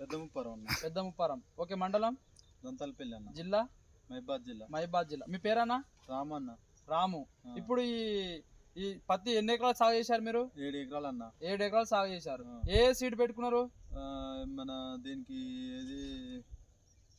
పెద్ద ముప్పారం అన్న. పెద్ద ముప్పారం ఓకే మండలం? దంతాలపల్లి అన్న. జిల్లా? మైబాద్ జిల్లా. మహిబాద్ జిల్లా. మీ పేరేనా రామన్న రాము. ఆ. ఇప్పుడు ఈ ఈ పత్తి ఎన్ని ఎకరాలు సాగు చేశారు మీరు? ఏడు ఎకరాలు అన్న. ఏడు ఎకరాలు సాగు చేశారు. ఏ సీడ్ పెట్టుకున్నారు? మన దీనికి ఏది?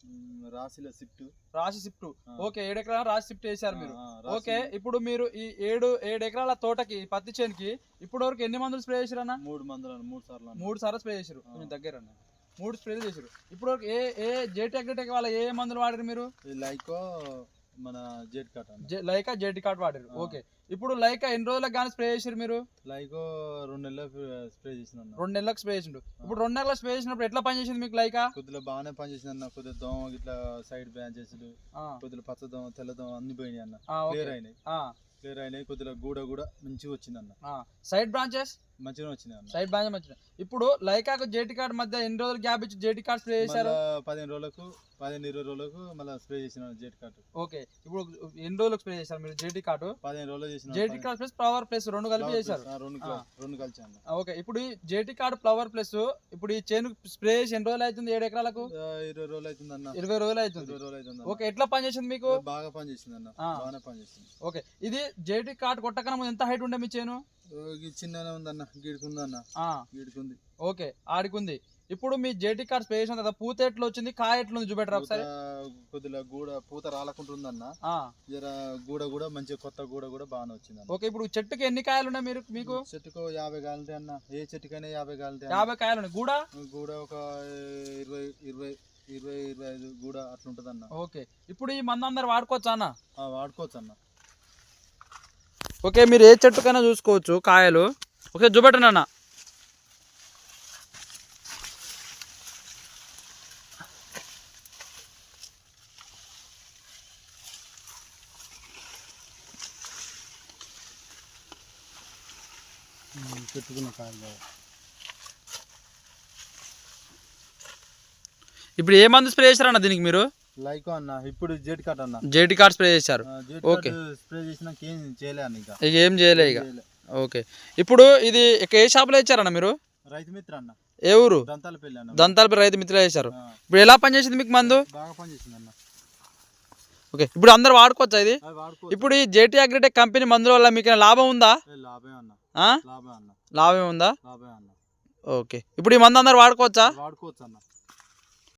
మ్, రాశిల షిఫ్ట్. రాశి షిఫ్ట్. ఓకే ఏడు ఎకరాలు రాశి షిఫ్ట్ చేశారు మీరు. ఓకే ఇప్పుడు మీరు ఈ ఏడు ఏడు ఎకరాల తోటకి పత్తి చేనుకి ఇప్పటి వరకు ఎన్ని మందులు స్ప్రే చేశారు అన్న? మూడు మందులు అన్న మూడు సార్లు అన్న. మూడు సార్లు స్ప్రే చేశారు. కొంచెం దగ్గర అన్న. మూడు స్ప్రే చేశారు ఇప్పుడు ఏ ఏ జేటీ అగ్రిటెక్ వాళ్ళ ఏ మందులు వాడారు మీరు? లైకో మన జెట్ కట్ లైకా జేటీ కార్డ్ వాడారు. ఓకే. ఇప్పుడు లైకా ఎన్ని రోజులకు కానీ స్ప్రే చేశారు మీరు? లైకో రెండు నెలలు స్ప్రే చేసిన రెండు నెలలకు స్ప్రే చేసిండు. ఇప్పుడు రెండు నెలలకు స్ప్రే చేసినప్పుడు ఎట్లా పనిచేసింది మీకు లైకా? కొద్దిగా బాగానే పనిచేసింది అన్న కొద్దిగా దోమ ఇట్లా సైడ్ బ్రాంచెస్ ఆ, కొద్దిగా పచ్చ దోమ తెల్ల దోమ అన్ని పోయినాయి అన్న. క్లియర్ అయినాయి క్లియర్ అయినాయి. కొద్దిగా గూడ కూడా మంచిగా వచ్చింది అన్న ఆ. సైడ్ బ్రాంచెస్ మంచిగా వచ్చింది అన్న. సైడ్ బ్రాంచెస్ మంచిగా ఇప్పుడు లైకాకు జేటీ కార్డ్ మధ్య ఎన్ని రోజులు గ్యాప్ ఇచ్చి జేటీ కార్డ్ స్ప్రే చేశారు? పదిహేను రోజులకు పదిహేను ఇరవై రోజులకు మళ్ళీ స్ప్రే చేసిన జెట్ కట్ ఓకే. ఇప్పుడు ఎన్ని రోజులకు స్ప్రే చేశారు మీరు జేటీ కార్డు పదిహేను రోజులు చేసిన JT card plus power plus రెండు కలిపి చేశారు. రెండు కలిసి అన్న ఓకే. ఇప్పుడు ఈ జేటీ కార్డ్ ఫ్లవర్ ప్లస్ ఇప్పుడు ఈ చేను స్ప్రే చేసి ఎన్ని రోజులు అవుతుంది? ఏడు ఎకరాలకు? ఇరవై రోజులు అవుతుంది అన్న. ఇరవై రోజులు అవుతుంది. ఇరవై రోజులు అవుతుంది ఓకే. ఎట్లా పనిచేసింది మీకు? బాగా పని చేసింది అన్న. ఆ. బాగానే పని చేసింది. ఓకే. ఇది జేటీ కార్డ్ కొట్టకన ముందు ఎంత హైట్ ఉండే మీ చేను? చిన్ననే ఉందన్న గీడుకుంది అన్న. ఆ, గీడుకుంది. ఓకే ఆడికుంది. ఇప్పుడు మీ జేటీ కార్డ్ స్ప్రే చేసిన తర్వాత పూత ఎట్లా వచ్చింది కాయ ఎట్లా ఉంది చూపెట్టరా ఒకసారి. కొద్దిగా గూడ పూత రాలకుంటుందన్న ఆ, జర గూడ కూడా మంచిగా కొత్త గూడ కూడా బాగానే వచ్చింది ఓకే ఇప్పుడు చెట్టుకి ఎన్ని కాయలు ఉన్నాయి మీరు మీకు? చెట్టుకు యాభై కాలంటే అన్న. ఏ చెట్టుకైనా యాభై కాలంటే యాభై కాయలు ఉన్నాయి. కూడా గూడ ఒక ఇరవై ఇరవై ఇరవై ఇరవై ఐదు గూడ అట్లుంటది అన్న ఓకే ఇప్పుడు ఈ మందు అందరు వాడుకోవచ్చా అన్న? వాడుకోవచ్చు అన్న ఓకే మీరు ఏ చెట్టుకైనా చూసుకోవచ్చు కాయలు. ఓకే చూపెట్టండి అన్న పెట్టుకున్న కాయలు ఇప్పుడు ఏ మందు స్ప్రే చేశారన్న దీనికి మీరు? లైకో అన్న ఇప్పుడు జెట్ కట్ అన్న. జేటీ కార్డ్ స్ప్రే చేశారు. ఓకే. స్ప్రే ఏం చేయలే అన్న ఇంకా. ఇక ఏం చేయలే ఇక. చేయలే. ఓకే ఇప్పుడు ఇది ఇక ఏ షాప్లో ఇచ్చారన్న మీరు? రైతు మిత్ర అన్న. ఏ ఊరు? దంతాల పెళ్ళి అన్న. దంతాలపై రైతు మిత్రులు వేశారు ఆ, ఇప్పుడు ఎలా పనిచేసింది మీకు మందు? బాగా అన్న. ఓకే ఇప్పుడు అందరు వాడుకోవచ్చా ఇది? ఇప్పుడు ఈ జేటీ అగ్రిటెక్ కంపెనీ మందుల వల్ల మీకు లాభం ఉందా? లాభే అన్న. ఉందా? ఓకే ఇప్పుడు ఈ మందు అందరు వాడుకోవచ్చా? వాడుకోవచ్చు అన్న.